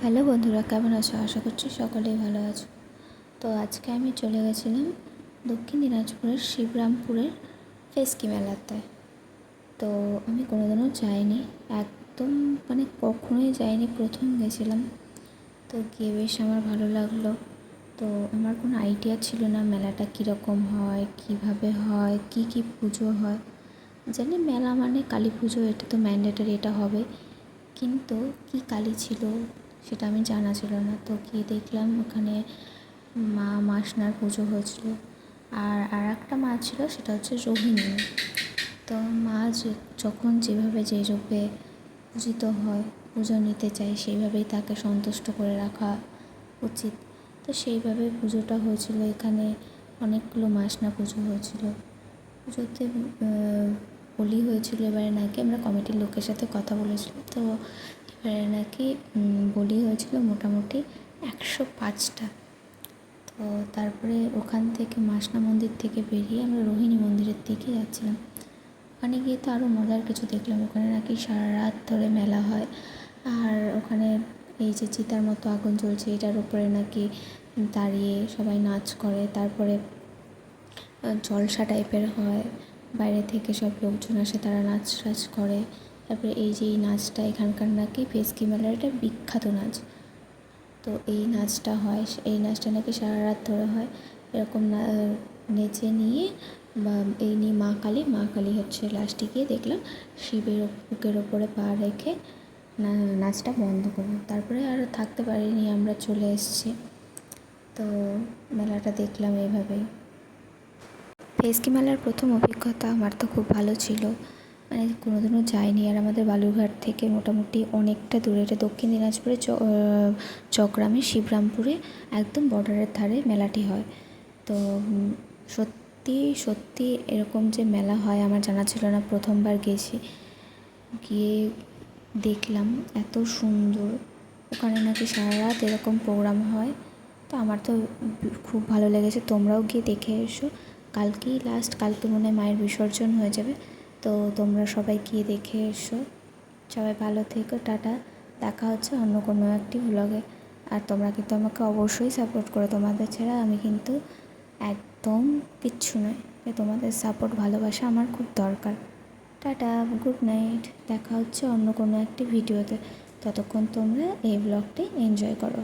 Hello বন্ধুরা, কেমন আছো? আশা করছি সকলেই ভালো আছো। তো আজকে আমি চলে গেছিলাম দক্ষিণ দিনাজপুরের শিবরামপুরের ফেস্কি মেলাতে। তো আমি কোনোদিনও যাইনি, একদম মানে কখনোই যাইনি, প্রথম গেছিলাম। তো গিয়ে বেশ আমার ভালো লাগল। তো আমার কোনো আইডিয়া ছিল না মেলাটা কীরকম হয়, কীভাবে হয়, কী কী পুজো হয়। জানি মেলা মানে কালী পুজো, এটা তো ম্যান্ডেটারি, এটা হবে। কিন্তু কী কালী ছিল সেটা আমি জানা ছিল না। তো গিয়ে দেখলাম, ওখানে মা মাসনার পুজো হয়েছিল। আর আর একটা মা ছিল, সেটা হচ্ছে রোহিণী। তো মা যখন যেভাবে যে রূপে পূজিত হয়, পুজো নিতে চায়, সেইভাবেই তাকে সন্তুষ্ট করে রাখা উচিত। তো সেইভাবে পুজোটা হয়েছিল। এখানে অনেকগুলো মাসনা পুজো হয়েছিল। পুজোতে বলি হয়েছিল এবারে নাকি, আমরা কমিটির লোকের সাথে কথা বলেছিলাম। তো নাকি বলি হয়েছিল মোটামুটি একশো পাঁচটা। তো তারপরে ওখান থেকে মাসনা মন্দির থেকে বেরিয়ে আমরা রোহিণী মন্দিরের দিকে যাচ্ছিলাম। ওখানে গিয়ে তো আরও মজার কিছু দেখলাম। ওখানে নাকি সারা রাত ধরে মেলা হয়। আর ওখানে এই যে চিতার মতো আগুন জ্বলছে, এটার উপরে নাকি দাঁড়িয়ে সবাই নাচ করে। তারপরে জলসা টাইপের হয়। বাইরে থেকে সব লোকজন আসে, তারা নাচ টাচ করে। তারপরে এই যে এই নাচটা এখানকার নাকি ফেস্কি মেলার একটা বিখ্যাত নাচ। তো এই নাচটা হয়, এই নাচটা নাকি সারা রাত ধরে হয়। এরকম নেচে নিয়ে বা এই নিয়ে মা কালী মা কালী হচ্ছে লাস্টে গিয়ে দেখলাম শিবের বুকের ওপরে পা রেখে নাচটা বন্ধ করল। তারপরে আর থাকতে পারিনি, আমরা চলে এসেছি। তো মেলাটা দেখলাম এইভাবেই ফেস্কি মেলার প্রথম অভিজ্ঞতা আমার তো খুব ভালো ছিল। মানে কোনোদিনও যাইনি আর আমাদের বালুরঘাট থেকে মোটামুটি অনেকটা দূরে। এটা দক্ষিণ দিনাজপুরে চক্রামে, শিবরামপুরে একদম বর্ডারের ধারে মেলাটি হয়। তো সত্যি সত্যি এরকম যে মেলা হয় আমার জানা ছিল না। প্রথমবার গেছি। গিয়ে দেখলাম এত সুন্দর। ওখানে নাকি সারা রাত এরকম প্রোগ্রাম হয়। তো আমার তো খুব ভালো লেগেছে। তোমরাও গিয়ে দেখে এসো। কালকেই লাস্ট কালকে মনে হয় মায়ের বিসর্জন হয়ে যাবে। তো তোমরা সবাই গিয়ে দেখে এসো। সবাই ভালো থেকো, টাটা। দেখা হচ্ছে অন্য কোনো একটি ব্লগে আর তোমরা কিন্তু আমাকে অবশ্যই সাপোর্ট করো। তোমাদের ছাড়া আমি কিন্তু একদম কিচ্ছু নয়। তোমাদের সাপোর্ট ভালোবাসা আমার খুব দরকার। টাটা গুড নাইট দেখা হচ্ছে অন্য কোনো একটি ভিডিওতে ততক্ষণ তোমরা এই ব্লগটি এনজয় করো।